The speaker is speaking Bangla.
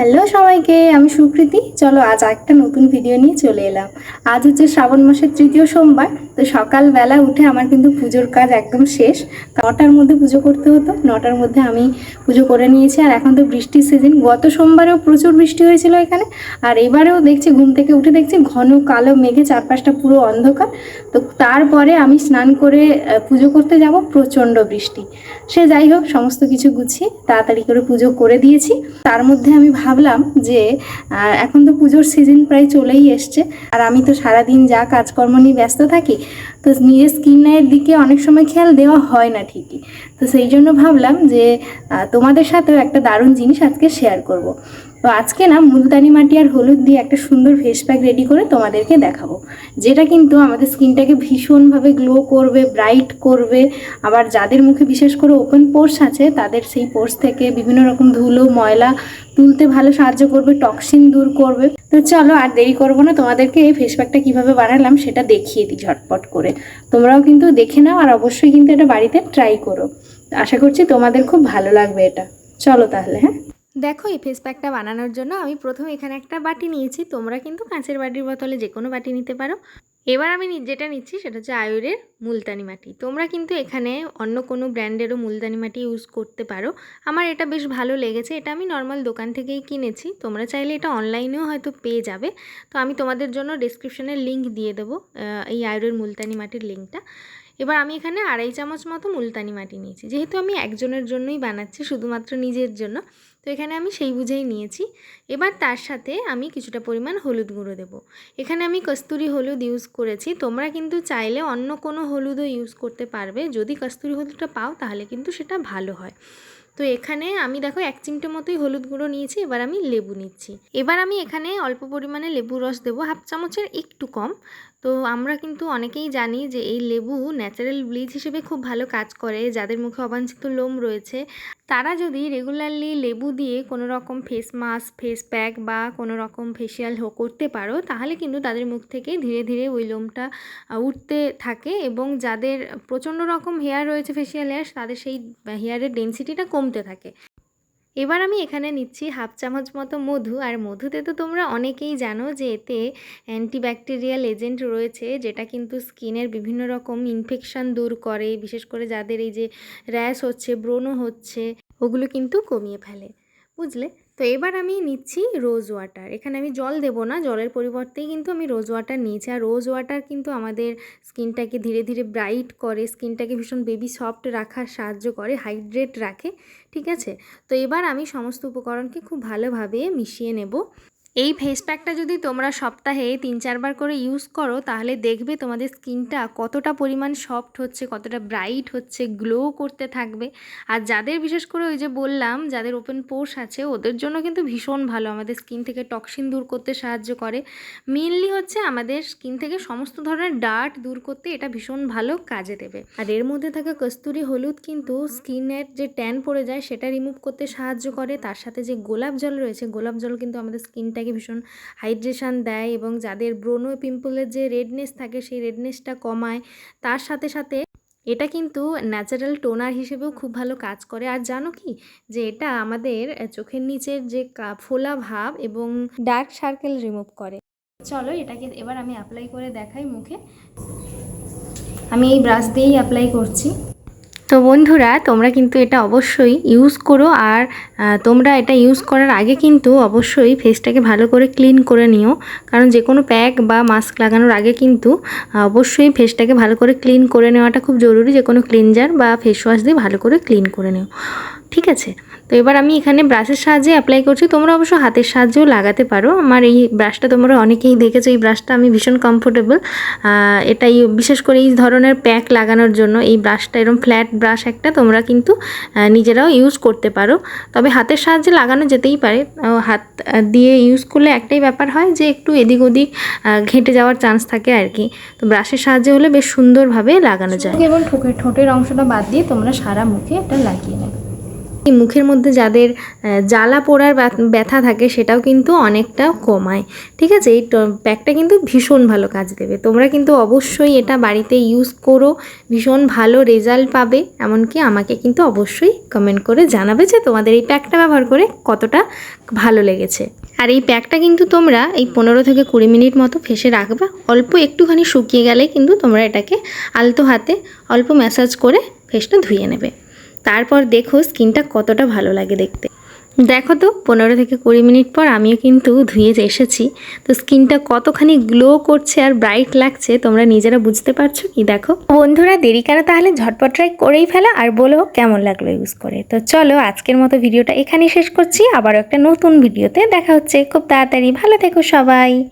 হ্যালো সবাইকে, আমি সুকৃতি। চলো আজ একটা নতুন ভিডিও নিয়ে চলে এলাম। আজ হচ্ছে শ্রাবণ মাসের তৃতীয় সোমবার, তো সকালবেলা উঠে আমার কিন্তু পুজোর কাজ একদম শেষ। নটার মধ্যে পুজো করতে হতো, নটার মধ্যে আমি পুজো করে নিয়েছি। আর এখন তো বৃষ্টির সিজন গত সোমবারেও প্রচুর বৃষ্টি হয়েছিল এখানে। আর এবারেও দেখছি, ঘুম থেকে উঠে দেখছি ঘন কালো মেঘে চারপাশটা পুরো অন্ধকার। তো তারপরে আমি স্নান করে পুজো করতে যাব প্রচণ্ড বৃষ্টি। সে যাই হোক, সমস্ত কিছু গুছিয়ে তাড়াতাড়ি করে পুজো করে দিয়েছি। তার মধ্যে আমি ভাবলাম যে এখন তো পুজোর সিজন প্রায় চলেই এসছে। আর আমি তো সারাদিন যা কাজকর্ম নিয়ে ব্যস্ত থাকি, তো নিজের স্কিনের দিকে অনেক সময় খেয়াল দেওয়া হয় না ঠিকই। তো সেই জন্য ভাবলাম যে তোমাদের সাথেও একটা দারুণ জিনিস আজকে শেয়ার করব। তো আজকে না মুলতানি মাটি আর হলুদ দিয়ে একটা সুন্দর ফেস প্যাক রেডি করে তোমাদেরকে দেখাবো। যেটা কিন্তু আমাদের স্কিনটাকে ভীষণভাবে গ্লো করবে ব্রাইট করবে। আবার যাদের মুখে বিশেষ করে ওপেন পোর্স আছে, তাদের সেই পোর্স থেকে বিভিন্ন রকম ধুলো, ময়লা তুলতে ভালো সাহায্য করবে টক্সিন দূর করবে। তো চলো আর দেরি করব না, তোমাদেরকে এই ফেস প্যাকটা কীভাবে বানালাম সেটা দেখিয়ে দিই ঝটপট করে। তোমরাও কিন্তু দেখে নাও আর অবশ্যই কিন্তু এটা বাড়িতে ট্রাই করো। আশা করছি তোমাদের খুব ভালো লাগবে এটা। চলো তাহলে হ্যাঁ? দেখো, এই ফেস প্যাকটা বানানোর জন্য আমি প্রথম এখানে একটা বাটি নিয়েছি। তোমরা কিন্তু কাঁচের বাটির বদলে যে কোনো বাটি নিতে পারো। এবার আমি যেটা নিচ্ছি সেটা হচ্ছে আয়ুরের মুলতানি মাটি। তোমরা কিন্তু এখানে অন্য কোনো ব্র্যান্ডেরও মুলতানি মাটি ইউজ করতে পারো। আমার এটা বেশ ভালো লেগেছে। এটা আমি নর্মাল দোকান থেকেই কিনেছি। তোমরা চাইলে এটা অনলাইনেও হয়তো পেয়ে যাবে। তো আমি তোমাদের জন্য ডিসক্রিপশনে লিঙ্ক দিয়ে দেবো এই আয়ুরের মুলতানি মাটির লিঙ্কটা এবার আমি এখানে আড়াই চামচ মতো মুলতানি মাটি নিয়েছি। যেহেতু আমি একজনের জন্যই বানাচ্ছি, শুধুমাত্র নিজের জন্য, তো এখানে আমি সেই বুঝেই নিয়েছি। এবার তার সাথে আমি কিছুটা পরিমাণ হলুদ গুঁড়ো দেবো। এখানে আমি কস্তুরি হলুদ ইউজ করেছি। তোমরা কিন্তু চাইলে অন্য কোনো হলুদও ইউজ করতে পারবে। যদি কস্তুরি হলুদটা পাও, তাহলে কিন্তু সেটা ভালো হয়। তো এখানে আমি দেখো এক চিমটে মতোই হলুদ গুঁড়ো নিয়েছি, এবার আমি লেবু নিচ্ছি। এবার আমি এখানে অল্প পরিমাণে লেবু রস দেবো, হাফ চামচের একটু কম। তো আমরা কিন্তু অনেকেই জানি যে এই লেবু ন্যাচারাল ব্লিচ হিসেবে খুব ভালো কাজ করে, যাদের মুখে অবাঞ্ছিত লোম রয়েছে। তারা যদি রেগুলারলি লেবু দিয়ে কোনো রকম ফেস মাস্ক, ফেস প্যাক বা কোনো রকম ফেসিয়াল হো করতে পারো, তাহলে কিন্তু তাদের মুখ থেকে ধীরে ধীরে ওই লোমটা উঠতে থাকে এবং যাদের প্রচণ্ড রকম হেয়ার রয়েছে, ফেসিয়াল হেয়ার, তাদের সেই হেয়ারের ডেন্সিটিটা কমতে থাকে। এবার আমি এখানে নিচ্ছি হাফ চামচ মতো মধু। আর মধুতে তো তোমরা অনেকেই জানো যে এতে অ্যান্টিব্যাকটেরিয়াল এজেন্ট রয়েছে, যেটা কিন্তু স্কিনের বিভিন্ন রকম ইনফেকশান দূর করে। বিশেষ করে যাদের এই যে র্যাশ হচ্ছে ব্রণ হচ্ছে, ওগুলো কিন্তু কমিয়ে ফেলে। বুঝলে? তো এবার আমি নিচ্ছি রোজ ওয়াটার এখানে আমি জল দেব না, জলের পরিবর্তেই কিন্তু আমি রোজ ওয়াটার নিয়েছি। আর রোজ ওয়াটার কিন্তু আমাদের স্কিনটাকে ধীরে ধীরে ব্রাইট করে, স্কিনটাকে ভীষণ বেবি সফট রাখার সাহায্য করে হাইড্রেট রাখে, ঠিক আছে? তো এবার আমি সমস্ত উপকরণকে খুব ভালোভাবে মিশিয়ে নেব। এই ফেস প্যাকটা যদি তোমরা সপ্তাহে তিন, চারবার করে ইউজ করো, তাহলে দেখবে তোমাদের স্কিনটা কতটা পরিমাণ সফট হচ্ছে, কতটা ব্রাইট হচ্ছে গ্লো করতে থাকবে। আর যাদের বিশেষ করে ওই যে বললাম, যাদের ওপেন পোর্স আছে, ওদের জন্য কিন্তু ভীষণ ভালো। আমাদের স্কিন থেকে টক্সিন দূর করতে সাহায্য করে। মেনলি হচ্ছে আমাদের স্কিন থেকে সমস্ত ধরনের ডার্ট দূর করতে এটা ভীষণ ভালো কাজে দেবে। আর এর মধ্যে থাকা কস্তুরি হলুদ কিন্তু স্কিনের যে ট্যান পড়ে যায়, সেটা রিমুভ করতে সাহায্য করে। তার সাথে যে গোলাপ জল রয়েছে, গোলাপ জল কিন্তু আমাদের স্কিনটাকে ভীষণ হাইড্রেশন দেয় এবং যাদের ব্রণ পিম্পলের যে রেডনেস থাকে সেই রেডনেসটা কমায়, তার সাথে সাথে এটা কিন্তু ন্যাচারাল টোনার হিসেবেও খুব ভালো কাজ করে। আর জানো কি? যে এটা আমাদের চোখের নিচের যে ফোলা ভাব এবং ডার্ক সার্কেল রিমুভ করে। চলো এটাকে এবার আমি অ্যাপ্লাই করে দেখাই মুখে। আমি এই ব্রাশ দিয়েই অ্যাপ্লাই করছি। তো বন্ধুরা, তোমরা কিন্তু এটা অবশ্যই ইউজ করো আর তোমরা এটা ইউজ করার আগে কিন্তু অবশ্যই ফেসটাকে ভালো করে ক্লিন করে নিও। কারণ যে কোনো প্যাক বা মাস্ক লাগানোর আগে কিন্তু অবশ্যই ফেসটাকে ভালো করে ক্লিন করে নেওয়াটা খুব জরুরি। যে কোনো ক্লিনজার বা ফেস ওয়াশ দিয়ে ভালো করে ক্লিন করে নিও। ঠিক আছে? তো এবার আমি এখানে ব্রাশের সাহায্যে অ্যাপ্লাই করছি। তোমরা অবশ্য হাতের সাহায্যেও লাগাতে পারো। আমার এই ব্রাশটা তোমরা অনেকেই দেখেছ, এই ব্রাশটা আমি ভীষণ কমফোর্টেবল এটাই বিশেষ করে এই ধরনের প্যাক লাগানোর জন্য। এই ব্রাশটা এরকম ফ্ল্যাট ব্রাশ একটা তোমরা কিন্তু নিজেরাও ইউজ করতে পারো। তবে হাতের সাহায্যে লাগানো যেতেই পারে। হাত দিয়ে ইউজ করলে একটাই ব্যাপার হয় যে একটু এদিক ওদিক ঘেঁটে যাওয়ার চান্স থাকে আর কি। তো ব্রাশের সাহায্যে হলে বেশ সুন্দরভাবে লাগানো যায়। এবং ঠোঁটের ঠোঁটের অংশটা বাদ দিয়ে তোমরা সারা মুখে এটা লাগিয়ে এই মুখের মধ্যে যাদের জ্বালা পোড়ার ব্যথ- থাকে সেটাও কিন্তু অনেকটা কমায়। ঠিক আছে? এই প্যাকটা কিন্তু ভীষণ ভালো কাজ দেবে। তোমরা কিন্তু অবশ্যই এটা বাড়িতে ইউজ করো। ভীষণ ভালো রেজাল্ট পাবে। এমনকি আমাকে কিন্তু অবশ্যই কমেন্ট করে জানাবে যে তোমাদের এই প্যাকটা ব্যবহার করে কতটা ভালো লেগেছে। আর এই প্যাকটা কিন্তু তোমরা এই পনেরো থেকে কুড়ি মিনিট মতো ফেসে রাখবে। অল্প একটুখানি শুকিয়ে গেলে কিন্তু তোমরা এটাকে আলতো হাতে অল্প ম্যাসাজ করে ফেসটা ধুয়ে নেবে। তারপর দেখো স্কিনটা কতটা ভালো লাগে দেখতে। দেখো তো, পনেরো থেকে কুড়ি মিনিট পর আমিও কিন্তু ধুয়ে এসেছি। তো স্কিনটা কতখানি গ্লো করছে আর ব্রাইট লাগছে, তোমরা নিজেরা বুঝতে পারছ কি? দেখো। বন্ধুরা, দেরি কেন? তাহলে ঝটপট ট্রাই করেই ফেলা আর বলো কেমন লাগল ইউজ করে। তো চলো, আজকের মতো ভিডিওটা এখানেই শেষ করছি। আবারও একটা নতুন ভিডিওতে দেখা হচ্ছে। খুব তাড়াতাড়ি ভালো থেকো সবাই।